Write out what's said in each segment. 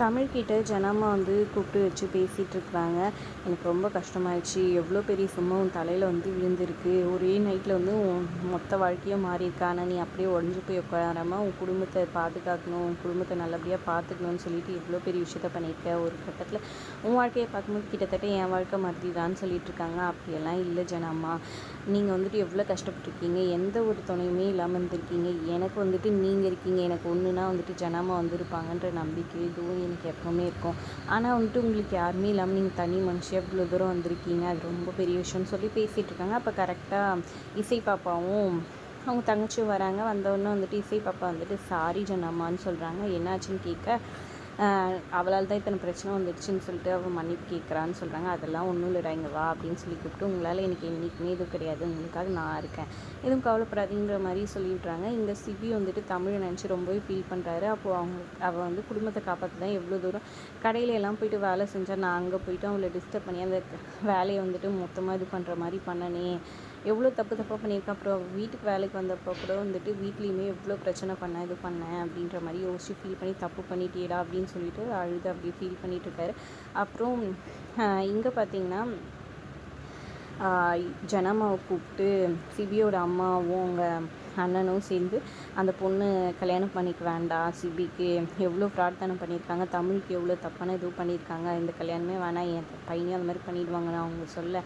தமிழ்கிட்ட ஜனமாக வந்து கூப்பிட்டு வச்சு பேசிகிட்டு இருக்கிறாங்க எனக்கு ரொம்ப கஷ்டமாயிடுச்சு. எவ்வளோ பெரிய சும்மா உன் தலையில் வந்து விழுந்திருக்கு. ஒரே நைட்டில் வந்து உன் மொத்த வாழ்க்கையும் மாறியிருக்கா. ஆனால் நீ அப்படியே உடஞ்சி போய் உட்காராம உன் குடும்பத்தை பாதுகாக்கணும் உன் குடும்பத்தை நல்லபடியாக பார்த்துக்கணும்னு சொல்லிட்டு எவ்வளோ பெரிய விஷயத்த பண்ணியிருக்க. ஒரு கட்டத்தில் உன் வாழ்க்கையை பார்க்கும்போது கிட்டத்தட்ட என் வாழ்க்கை மாற்றிதான்னு சொல்லிட்டு இருக்காங்க அப்படியெல்லாம் இல்லை ஜனம்மா நீங்கள் வந்துட்டு எவ்வளோ கஷ்டப்பட்டுருக்கீங்க? எந்த ஒரு துணையுமே இல்லாமல் இருந்திருக்கீங்க. எனக்கு வந்துட்டு நீங்கள் இருக்கீங்க. எனக்கு ஒன்றுனா வந்துட்டு ஜனமாக வந்திருப்பாங்கன்ற நம்பிக்கை இதுவும் எனக்கு எப்போவுமே இருக்கும். ஆனால் வந்துட்டு உங்களுக்கு யாருமே இல்லாமல் நீங்கள் தனி மனுஷன் இவ்வளோ தூரம் வந்திருக்கீங்க. அது ரொம்ப பெரிய விஷயம்னு சொல்லி பேசிகிட்டு இருக்காங்க. அப்போ கரெக்டாக இசை பாப்பாவும் அவங்க தங்கச்சியும் வராங்க. வந்தவுடனே வந்துட்டு இசை பாப்பா வந்துட்டு சாரி ஜனம்மான்னு சொல்கிறாங்க என்னாச்சுன்னு கேட்க அவளால் தான் இத்தனை பிரச்சனை வந்துடுச்சுன்னு சொல்லிட்டு அவள் மன்னிப்பு கேட்குறான்னு சொல்கிறாங்க அதெல்லாம் ஒன்றும் இல்லைடா இங்கே வா அப்படின்னு சொல்லி கூப்பிட்டு உங்களால் எனக்கு என்றைக்குமே இது கிடையாது. உங்களுக்காக நான் இருக்கேன். எதுவும் கவலைப்படாதுங்கிற மாதிரி சொல்லிவிட்றாங்க இந்த இங்கே சிபி வந்துட்டு தமிழை நினச்சி ரொம்பவே ஃபீல் பண்ணுறாரு அப்போது அவங்க அவள் வந்து குடும்பத்தை காப்பாற்ற தான் எவ்வளோ தூரம் கடையில எல்லாம் போயிட்டு வேலை செஞ்சால் நான் அங்கே போயிட்டு அவளை டிஸ்டர்ப் பண்ணி அந்த வேலையை வந்துட்டு மொத்தமாக இது பண்ணுற மாதிரி பண்ணனே. எவ்வளோ தப்பு தப்பாக பண்ணியிருக்கேன் அப்புறம் வீட்டுக்கு வேலைக்கு வந்தப்போ கூட வந்துட்டு வீட்லேயுமே எவ்வளோ பிரச்சனை பண்ணேன் இது பண்ணேன் அப்படின்ற மாதிரி யோசிச்சு ஃபீல் பண்ணி தப்பு பண்ணிட்டேடா அப்படின்னு சொல்லிட்டு அழுது அப்படியே ஃபீல் பண்ணிகிட்ருக்காரு அப்புறம் இங்கே பார்த்தீங்கன்னா ஜனமாவை கூப்பிட்டு சிபியோட அம்மாவும் அவங்க அண்ணனும் சேர்ந்து அந்த பொண்ணு கல்யாணம் பண்ணிக்க வேண்டாம் சிபிக்கு எவ்வளோ பிரார்த்தனை பண்ணியிருக்காங்க தமிழுக்கு எவ்வளோ தப்பான இதுவும் பண்ணியிருக்காங்க இந்த கல்யாணமே வேணாம் என் பையனையும் அந்த மாதிரி பண்ணிடுவாங்கன்னு அவங்க சொல்ல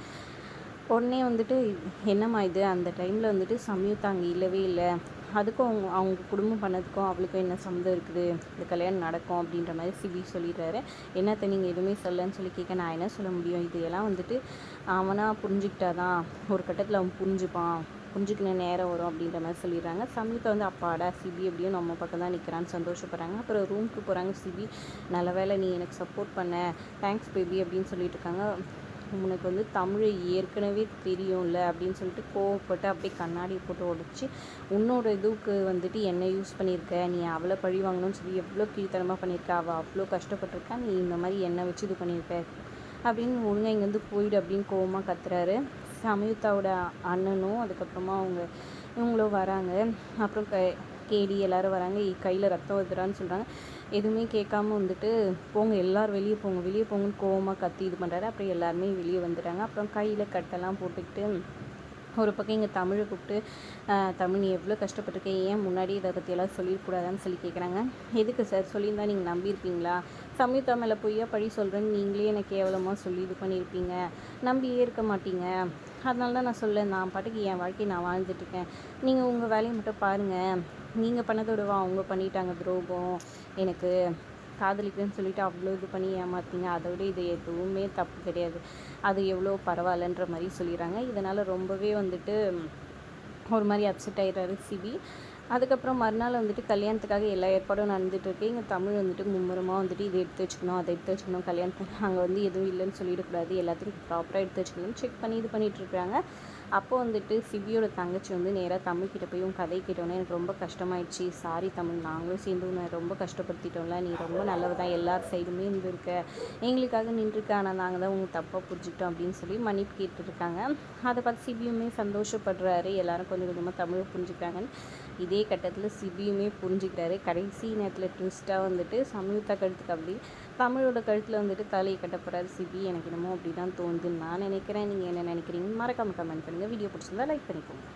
உடனே வந்துட்டு என்னம்மா இது? அந்த டைமில் வந்துட்டு சமயத்தை அங்கே இல்லவே இல்லை. அதுக்கும் அவங்க அவங்க குடும்பம் பண்ணதுக்கும் அவளுக்கும் என்ன சம்மந்தம் இருக்குது? இந்த கல்யாணம் நடக்கும் அப்படின்ற மாதிரி சிபி சொல்லிடுறாரு. என்னத்த நீங்கள் எதுவுமே சொல்லன்னு சொல்லி கேட்க நான் என்ன சொல்ல முடியும்? இது எல்லாம் வந்துட்டு அவனாக புரிஞ்சுக்கிட்டாதான். ஒரு கட்டத்தில் அவன் புரிஞ்சுப்பான். புரிஞ்சுக்கின நேரம் வரும் அப்படின்ற மாதிரி சொல்லிடுறாங்க. சமயத்தை வந்து அப்பாடா சிபி எப்படியும் நம்ம பக்கம் தான் நிற்கிறான்னு சந்தோஷப்படுறாங்க. அப்புறம் ரூமுக்கு போகிறாங்க சிபி. நல்ல வேலை நீ எனக்கு சப்போர்ட் பண்ண. தேங்க்ஸ் பேபி அப்படின்னு சொல்லிட்டு இருக்காங்க. உனக்கு வந்து தமிழ் ஏற்கனவே தெரியும்ல அப்படின்னு சொல்லிட்டு கோவப்பட்டு அப்படியே கண்ணாடியை போட்டு உடச்சி உன்னோட இதுக்கு வந்துட்டு என்ன யூஸ் பண்ணியிருக்க நீ அவளை பழி வாங்கணும்னு சொல்லி எவ்வளோ கீழ்த்தனமாக பண்ணியிருக்க அவள் அவ்வளோ கஷ்டப்பட்டிருக்கா நீ இந்த மாதிரி என்ன வச்சு இது பண்ணியிருக்க அப்படின்னு ஒழுங்காக இங்கேருந்து போயிடு அப்படின்னு கோவமாக கத்துறாரு. சமயுத்தாவோட அண்ணனும் அதுக்கப்புறமா அவங்க இவங்களும் வராங்க. அப்புறம் க கேடி எல்லோரும் வராங்க. கையில் ரத்தம் வருதுறான்னு சொல்கிறாங்க எதுவுமே கேட்காம வந்துட்டு போங்க எல்லோரும் வெளியே போங்க வெளியே போங்கன்னு கோவமாக கத்தி இது பண்ணுறாரு அப்புறம் எல்லாருமே வெளியே வந்துடுறாங்க. அப்புறம் கையில் கட்டெல்லாம் போட்டுக்கிட்டு ஒரு பக்கம் இங்கே தமிழை கூப்பிட்டு தமிழ் நீ எவ்வளோ கஷ்டப்பட்டிருக்கேன் ஏன் முன்னாடி இதை பற்றியெல்லாம் சொல்லிடக்கூடாதான்னு சொல்லி கேட்குறாங்க எதுக்கு சார்? சொல்லியிருந்தா நீங்கள் நம்பியிருப்பீங்களா? சமயத்தா மேலே பொய்யா பழி சொல்கிறேன்னு நீங்களே எனக்கு கேவலமாக சொல்லி இது பண்ணியிருப்பீங்க. நம்பியே இருக்க மாட்டீங்க. அதனால தான் நான் சொல்ல நான் பாட்டுக்கு என் வாழ்க்கையை நான் வாழ்ந்துட்டுருக்கேன் நீங்கள் உங்கள் வேலையை மட்டும் பாருங்கள் நீங்கள் பண்ணதை விடவா? அவங்க பண்ணிட்டாங்க துரோகம். எனக்கு காதலிக்கிறேன்னு சொல்லிட்டு அவ்வளோ இது பண்ணி ஏமாற்றிங்க அதை விட இது எதுவுமே தப்பு கிடையாது. அது எவ்வளோ பரவாயில்லன்ற மாதிரி சொல்லிடுறாங்க இதனால் ரொம்பவே வந்துட்டு ஒரு மாதிரி அப்செட் ஆகிடுறாரு சிபி. அதுக்கப்புறம் மறுநாள் வந்துட்டு கல்யாணத்துக்காக எல்லா ஏற்பாடும் நடந்துகிட்ருக்கு இங்கே தமிழ் வந்துட்டு மும்முரமாக வந்துட்டு இதை எடுத்து வச்சுக்கணும் அதை எடுத்து வச்சுக்கணும். கல்யாணத்துக்கு அங்கே வந்து எதுவும் இல்லைன்னு சொல்லிடக்கூடாது. எல்லாத்தையும் ப்ராப்பராக எடுத்து வச்சுக்கணும்னு செக் பண்ணி இது பண்ணிகிட்ருக்காங்க அப்போ வந்துட்டு சிவியோட தங்கச்சி வந்து நேராக தமிழ்கிட்ட போய் உன் கதை கேட்டோன்னே எனக்கு ரொம்ப கஷ்டமாயிடுச்சு. சாரி தமிழ் நாங்களும் சேர்ந்து உன்னை ரொம்ப கஷ்டப்படுத்திட்டோம்ல. நீ ரொம்ப நல்லவ தான் எல்லார் சைடுமே இருந்திருக்க. எங்களுக்காக நின்றுருக்க. ஆனால் நாங்கள் தான் உங்கள் தப்பாக புரிஞ்சுக்கிட்டோம் அப்படின்னு சொல்லி மன்னிப்பு கேட்டுருக்காங்க அதை பார்த்து சிபியுமே சந்தோஷப்படுறாரு. எல்லாரும் கொஞ்சம் கொஞ்சமாக தமிழை புரிஞ்சுக்கிறாங்கன்னு இதே கட்டத்தில் சிபியுமே புரிஞ்சுக்கிறாரு. கடைசி நேரத்தில் ட்விஸ்ட்டாக வந்துட்டு சம்யுக்தா கழுத்துக்கு அப்படி தமிழோட கழுத்தில் வந்துட்டு தலையை கட்டப்படாது சிபி. எனக்கு என்னமோ அப்படி தான் தோணுதுன்னு நான் நினைக்கிறேன். நீங்கள் என்ன நினைக்கிறீங்க மறக்காமல் கமெண்ட் பண்ணுங்கள் வீடியோ பிடிச்சிருந்தா லைக் பண்ணிக்கோங்க.